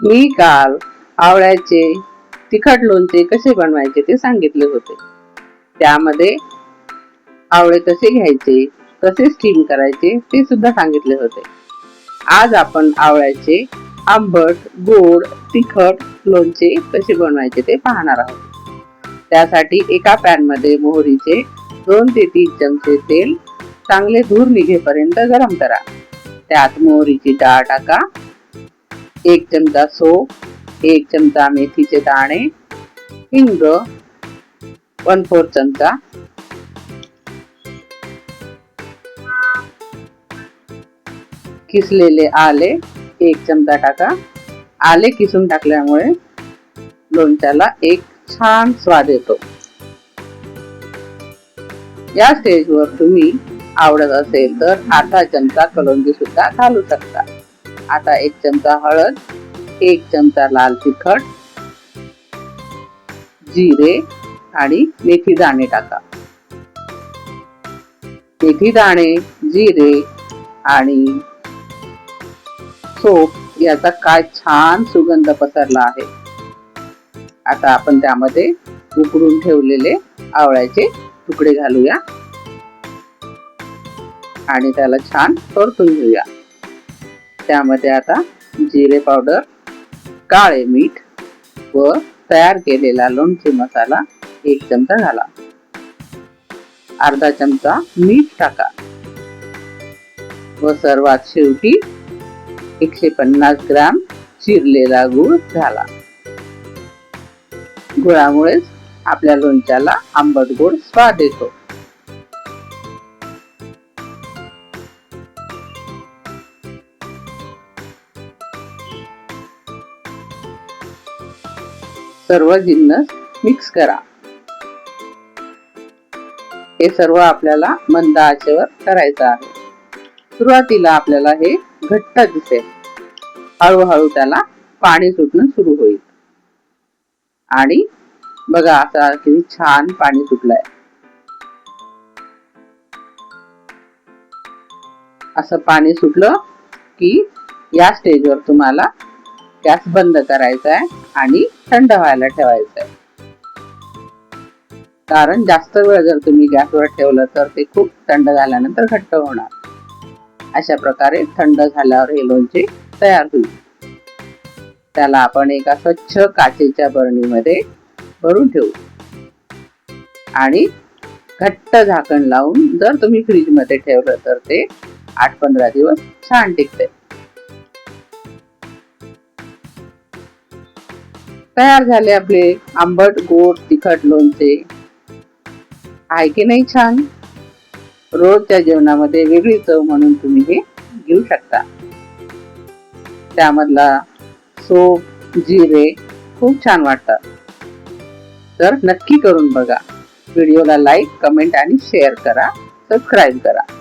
मी काल आवळ्याचे तिखट लोणचे कसे बनवायचे ते सांगितले होते. त्यामध्ये आवळे कसे घ्यायचे कसे स्टीम करायचे ते सुद्धा सांगितले होते. आज आपण आवळ्याचे आंबट गोड तिखट लोणचे कसे बनवायचे ते पाहणार आहोत. त्यासाठी एका पॅनमध्ये मोहरीचे दोन ते तीन चमचे तेल चांगले धूर निघेपर्यंत गरम करा. त्यात मोहरीची डाळ टाका. एक चमचा सोप एक चमचा मेथीचे दाणे हिंग वन फोर चमचा. किसलेले आले एक चमचा टाका. आले किसून टाकल्यामुळे लोणच्याला एक छान स्वाद येतो. या स्टेजवर तुम्ही आवडत असेल तर अर्धा चमचा कलोंजी सुद्धा घालू शकता. आता एक चमचा हळद एक चमचा लाल तिखट जिरे आणि मेथी दाणे टाका. मेथी दाणे जिरे आणि सोप याचा काय छान सुगंध पसरला आहे. आता आपण त्यामध्ये उकडून ठेवलेले आवळ्याचे तुकडे घालूया आणि त्याला छान परतून घेऊया. त्यामध्ये आता जिरे पावडर काळे मीठ व तयार केलेला लोणचे मसाला एक चमचा घाला अर्धा चमचा मीठ टाका व सर्वात शेवटी एकशे पन्नास ग्राम चिरलेला गुळ घाला. गुळामुळेच आपल्या लोणच्याला आंबट गोड स्वाद येतो. सर्व जिन्नस मिक्स करा. हे सर्व आपल्याला मंद आचेवर करायचं आहे. सुरुवातीला आपल्याला हे घट्ट दिसेल. हळूहळू त्याला पाणी सुटणं सुरू होईल. आणि बघा असा किती छान पाणी सुटलंय. असं पाणी सुटलं की या स्टेजवर तुम्हाला गॅस बंद करायचा आहे आणि थंड व्हायला ठेवायचं आहे कारण जास्त वेळ जर तुम्ही गॅसवर ठेवलं तर ते खूप थंड झाल्यानंतर घट्ट होणार. अशा प्रकारे थंड झाल्यावर हे लोणचे तयार होईल. त्याला आपण एका स्वच्छ काचेच्या बरणीमध्ये भरून ठेवू. आणि घट्ट झाकण लावून जर तुम्ही फ्रीजमध्ये ठेवलं तर ते आठ पंधरा दिवस छान टिकते. तयार झाले आपले आंबट गोड तिखट लोणचे. आहे की नाही छान? रोजच्या जेवणामध्ये वेगळी चव म्हणून तुम्ही हे घेऊ शकता. त्यामधला सोप जिरे खूप छान वाटतात. तर नक्की करून बघा. व्हिडिओला लाईक कमेंट आणि शेअर करा. सबस्क्राईब करा.